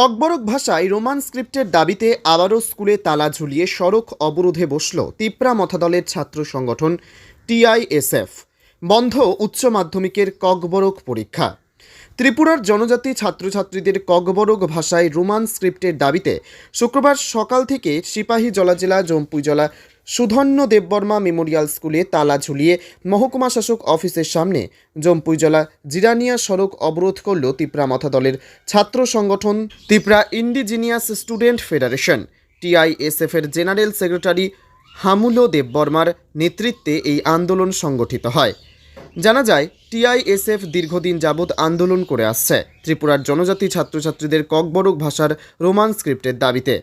ককবরক ভাষায় রোমান স্ক্রিপ্টের দাবিতে আবারও স্কুলে তালা ঝুলিয়ে সড়ক অবরোধে বসল তিপ্রা মথাদলের ছাত্র সংগঠন টিআইএসএফ। বন্ধ উচ্চ মাধ্যমিকের ককবরক পরীক্ষা। ত্রিপুরার জনজাতি ছাত্রছাত্রীদের ককবরক ভাষায় রোমান স্ক্রিপ্টের দাবিতে শুক্রবার সকাল থেকে সিপাহী জলা জেলা জম্পুইজলা সুধন্য দেববর্মা মেমোরিয়াল স্কুলে তালা ঝুলিয়ে মহকুমা শাসক অফিসের সামনে জম্পুইজলা জিরানিয়া সড়ক অবরোধ করল তিপ্রা মথা দলের ছাত্র সংগঠন Tipra indigenous student federation. TISF এর জেনারেল সেক্রেটারি হামুলো দেববর্মার নেতৃত্বে এই আন্দোলন সংগঠিত হয়। জানা যায়, টিআইএসএফ দীর্ঘদিন যাবৎ আন্দোলন করে আসছে। ত্রিপুরার জনজাতি ছাত্রছাত্রীদের ককবরক ভাষার রোমান স্ক্রিপ্টের দাবিতে।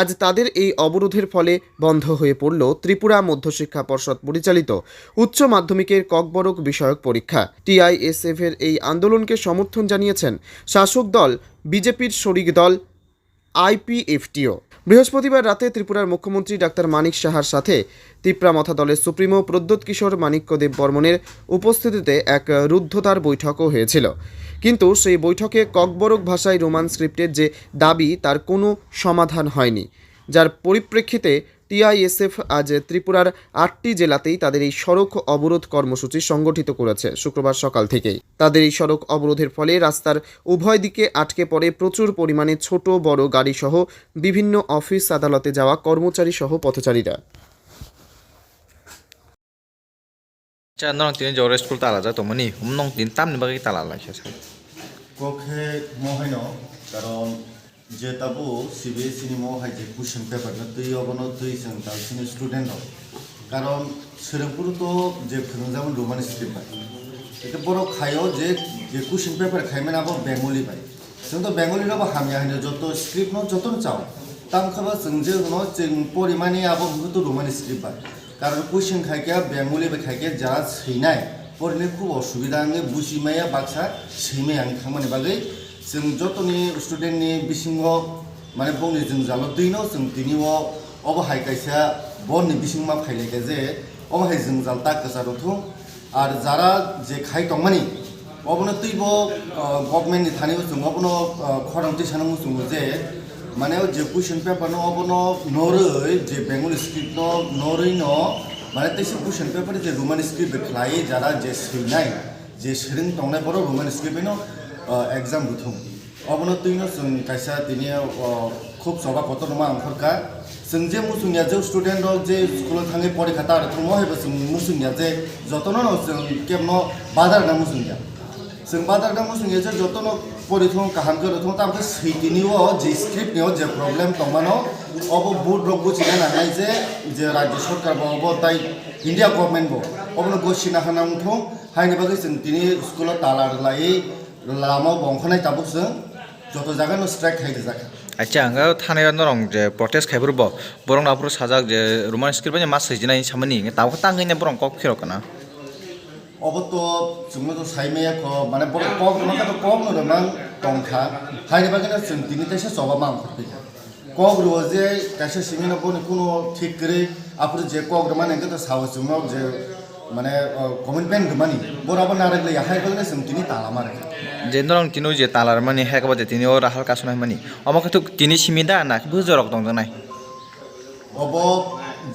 আজ তাদের এই অবরোধের ফলে বন্ধ হয়ে পড়ল ত্রিপুরা মধ্যশিক্ষা পর্ষদ পরিচালিত উচ্চ মাধ্যমিকের ককবরক বিষয়ক পরীক্ষা। টিআইএসএফ এর এই আন্দোলনকে সমর্থন জানিয়েছেন শাসক দল, বিজেপির শরিক দল আইপিএফটিও। বৃহস্পতিবার রাতে ত্রিপুরার মুখ্যমন্ত্রী ডাক্তার মানিক সাহার সাথে তিপ্রা মথা দলের সুপ্রিমো প্রদ্যোৎ কিশোর মানিক্যদেব বর্মনের উপস্থিতিতে এক রুদ্ধতার বৈঠকও হয়েছিল। কিন্তু সেই বৈঠকে ককবরক ভাষায় রোমান স্ক্রিপ্টের যে দাবি, তার কোনো সমাধান হয়নি, যার পরিপ্রেক্ষিতে টিআইএসএফ আজ ত্রিপুরার আটটি জেলাতেই তাদের এই সড়ক অবরোধ কর্মসূচি সংগঠিত করেছে শুক্রবার সকাল থেকেই। তাদের এই সড়ক অবরোধের ফলে রাস্তার উভয় দিকে আটকে পড়ে প্রচুর পরিমাণে ছোট বড় গাড়িসহ বিভিন্ন অফিস আদালতে যাওয়া কর্মচারী সহ পথচারীরা হুম কারণ যে তাবু সিবিএসই নিমো হয় যে কুশন পেপার না, তুই অবনত তুই সেন্টাল সিনি স্টুডেন্ট হোক কারণ সেরমপুর তো যে যেমন রোমান স্ক্রিপ্ট পাই এটা বড় খাইও যে যে কুশন পেপার খাইমেন মানে আবার বেঙ্গলি পাই সেন তো বেঙ্গলির আবার হামি হানি যত স্ক্রিপ্ট ন যত চাও তাম খাবা যেন যে ন যে পরিমাণে আবার কিন্তু রোমান স্ক্রিপ্ট পাই কারণ কুশন খাইকে বেঙ্গলি খাইকে যারা সেইনায় পড়লে খুব অসুবিধা আঙে বুঝিমাইয়া বাচ্চা সেইমে আং খামানে বাগে जों जतनि स्टुडेन्टनि बिसिङाव माने बंनि जों जालदैनो जों दिनैआव अबहाय कायसा बननि बिसिङा मा जे अबहाय जों जालता गोजादथुं आरो जारा जे खाय दंमानि अबनो तैब गभर्नमेन्टनि थानायाव जों अबनो खरंथि सानांगौ जों जे माने जे कुइसन पेपारनो अबनो नरै जे बेंगल स्क्रिप्ट नरै न মানে তেসব কুশন পেপারে যে রোমান স্ক্রিপ্ট খাই যারা যে সিনাই যে সেরিং টংনাই বড় রোমান স্ক্রিপ্ট एग्जाम बुथुम अबनो तुइनो जों कायसा दिनै खुब सभा कत नमा अंखरका जों जे मुसुंनिया जे स्टुडेन्ट दं जे स्कुलाव थाङै परीक्षा तार थुमो हायबो जों मुसुंनिया जे जतन न जों केमनो बादार ना मुसुंनिया जों बादार ना मुसुंनिया जे जतन परीक्षाव काहाम गरथुम तामके सैतिनिव जे स्क्रिप्टनिव जे प्रब्लेम दंमानो अब बुट रग बुझिना नानाय जे जे राज्य सरकार बो ताई इन्डिया गभर्नमेन्ट बो अबनो गसिना हानांथों हायनि बागै जों दिनै स्कुलाव ताला लायै लामाव बंखनाय ताबुकजों जत जागोन स्ट्राइक खायदो जागोन আচ্ছা আঙ্গা থানায় নরং যে প্রটেস্ট খাইবর ব বরং নাপুর সাজাক যে রোমান স্ক্রিপ্ট যে মাস সৈজিনাই সামনি তাও তাঙ্গই না বরং কক ফেরক না? অবত চুমো তো সাইমেয়া ক মানে বড় কক মানে তো কক নরে মান টংখা। হাইরে বাগে না চুম তিনি তাইসে সবা মাং করতে কক রো যে কাছে সিমিনা বনে কোনো ঠিক করে আপুর যে কক মানে তো সাহস চুমো যে মানে কমিটমেন্ট মানে ঘুমানি বরাবর না রাখলে হাই করলে তিনি তালা মারে যে ধরুন যে তালার মানে হ্যাঁ কবাতে তিনি ও রাহাল কাছে নাই মানে। আমাকে তো তিনি সিমিদা না বুঝরক দং নাই। অব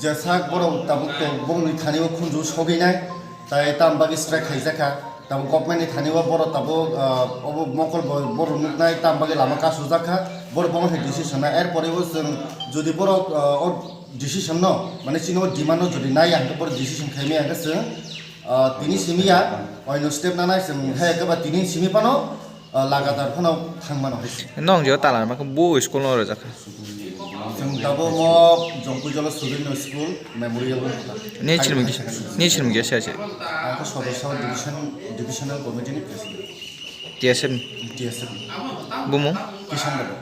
জেসাক বড় তাবুক বংনি থানিও খুঁজু সগি নাই। তাই তাম বাকি স্ট্রাইক খাইজাকা তাবো গভর্নমেন্টনি থানিও বড় তাবো অব মকল বড় মুখ নাই তাম বাকি লামা কাসু জাকা বড় বং ডিসিশন এরপরেও যদি বড় ডিসিশন মানে চিনো ডিমান্ড যদি নাই আঙ্কপর ডিসিশন খাইমে আগে তিনি সিমিয়া অন্য স্টেপ না নাই মুখাই একেবা তিনি সিমি পানো লাগাতার ফানো থাংমানো হয়েছে নং যে তালা মাকে বো স্কুল নরে যাকে। जों दाबो म जंपुइ जला सुबिनो स्कुल मेमोरियल नेचर मुगे नेचर मुगे से আছে। आंखौ सदस्य डिभिजन डिभिजनाल कमिटिनि प्रेसिडेन्ट टिएसएम टिएसएम बुमु किसान दाबो